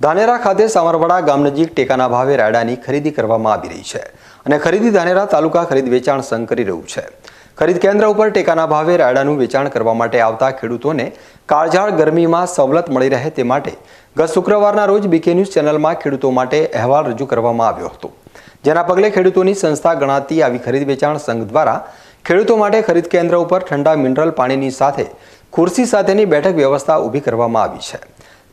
ધાનેરા ખાતે સામરવાડા ગામ નજીક ટેકાના ભાવે રાયડાની ખરીદી કરવામાં આવી રહી છે અને ખરીદી ધાનેરા તાલુકા ખરીદ વેચાણ સંઘ કરી રહ્યું છે. ખરીદ કેન્દ્ર ઉપર ટેકાના ભાવે રાયડાનું વેચાણ કરવા માટે આવતા ખેડૂતોને કાળઝાળ ગરમીમાં સવલત મળી રહે તે માટે ગત શુક્રવારના રોજ બીકે ન્યૂઝ ચેનલમાં ખેડૂતો માટે અહેવાલ રજૂ કરવામાં આવ્યો હતો. જેના પગલે ખેડૂતોની સંસ્થા ગણાતી આવી ખરીદ વેચાણ સંઘ દ્વારા ખેડૂતો માટે ખરીદ કેન્દ્ર ઉપર ઠંડા મિનરલ પાણીની સાથે ખુરશી સાથેની બેઠક વ્યવસ્થા ઊભી કરવામાં આવી છે.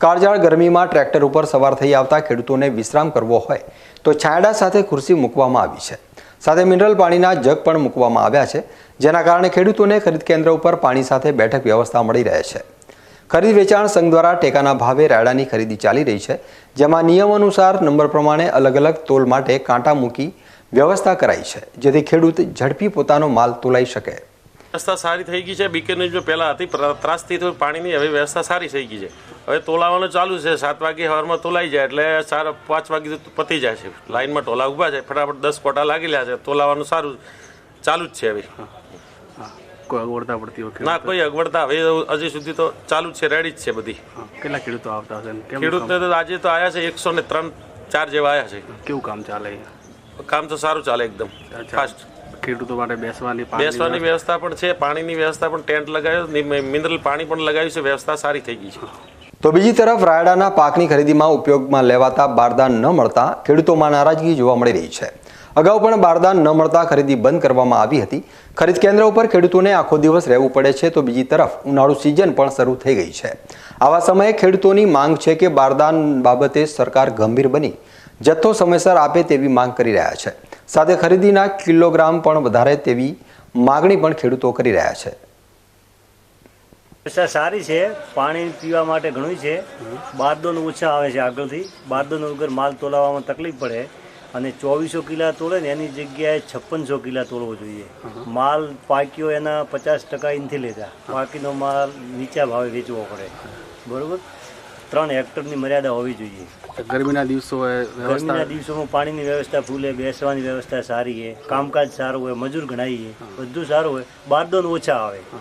કાળઝાળ ગરમીમાં ટ્રેક્ટર ઉપર સવાર થઈ આવતા ખેડૂતોને વિશ્રામ કરવો હોય તો છાંયડા સાથે ખુરશી મૂકવામાં આવી છે. સાથે મિનરલ પાણીના જગ પણ મૂકવામાં આવ્યા છે, જેના કારણે ખેડૂતોને ખરીદ કેન્દ્ર ઉપર પાણી સાથે બેઠક વ્યવસ્થા મળી રહે છે. ખરીદ વેચાણ સંઘ દ્વારા ટેકાના ભાવે રાયડાની ખરીદી ચાલી રહી છે, જેમાં નિયમ અનુસાર નંબર પ્રમાણે અલગ અલગ તોલ માટે કાંટા મૂકી વ્યવસ્થા કરાઈ છે, જેથી ખેડૂત ઝડપી પોતાનો માલ તોલાઈ શકે. વ્યવસ્થા સારી થઈ ગઈ છે. બીકેની જો પહેલાં હતી ત્રાસથી તો પાણીની હવે વ્યવસ્થા સારી થઈ ગઈ છે. હવે તોલાવાનું ચાલુ છે. સાત વાગે સવારમાં તોલાઈ જાય એટલે ચાર પાંચ વાગે પતી જાય છે. લાઇનમાં ટોલા ઊભા છે. ફટાફટ દસ કોટા લાગેલા છે. તોલાવાનું સારું ચાલુ જ છે હવે. કોઈ અગવડતા પડતી હોય ના કોઈ અગવડતા હવે હજી સુધી તો ચાલુ જ છે. રેડી જ છે બધી. કેટલા ખેડૂતો આવતા હશે? ખેડૂતને તો આજે તો આવ્યા છે. એકસો ને ત્રણ ચાર જેવા આવ્યા છે. કેવું કામ ચાલે? કામ તો સારું ચાલે એકદમ. ફાસ્ટ ખેડૂતો માટે બેસવાની પાણીની બેસવાની વ્યવસ્થા. પણ છે પાણીની વ્યવસ્થા પણ ટેન્ટ લગાવ્યો મિનરલ પાણી પણ લગાવ્યું છે વ્યવસ્થા સારી થઈ ગઈ છે. તો બીજી તરફ રાયડાના પાકની ખરીદીમાં ઉપયોગમાં લેવાતા બારદાન ન મળતા ખેડૂતોમાં નારાજગી જોવા મળી રહી છે. અગાઉ પણ બારદાન ન મળતા ખરીદી બંધ કરવામાં આવી હતી. ખરીદ કેન્દ્ર ઉપર ખેડૂતોને આખો દિવસ રહેવું પડે છે તો બીજી તરફ ઉનાળુ સિઝન પણ શરૂ થઈ ગઈ છે. આવા સમયે ખેડૂતોની માંગ છે કે બારદાન બાબતે સરકાર ગંભીર બની. જથ્થો સમયસર આપે તેવી માંગ કરી રહ્યા છે. સાથે ખરીદીના કિલોગ્રામ પણ વધારે તેવી માગણી પણ ખેડૂતો કરી રહ્યા છે. વ્યવસ્થા સારી છે, પાણી પીવા માટે ઘણું છે. બારદોન ઓછા આવે છે આગળથી. બારદોન વગર માલ તોલાવવામાં તકલીફ પડે અને ચોવીસો કિલા તોલે ને એની જગ્યાએ છપ્પનસો કિલા તોલવો જોઈએ. માલ પાક્યો એના પચાસ ટકા ઇનથી લેતા. બાકીનો માલ નીચા ભાવે વેચવો પડે. બરોબર? ત્રણ હેક્ટરની મર્યાદા હોવી જોઈએ. ગરમીના દિવસો ગરમીના દિવસોમાં પાણીની વ્યવસ્થા ફૂલે બેસવાની વ્યવસ્થા સારી છે કામકાજ સારું હોય મજૂર ગણાઈએ બધું સારું હોય બારદોન ઓછા આવે.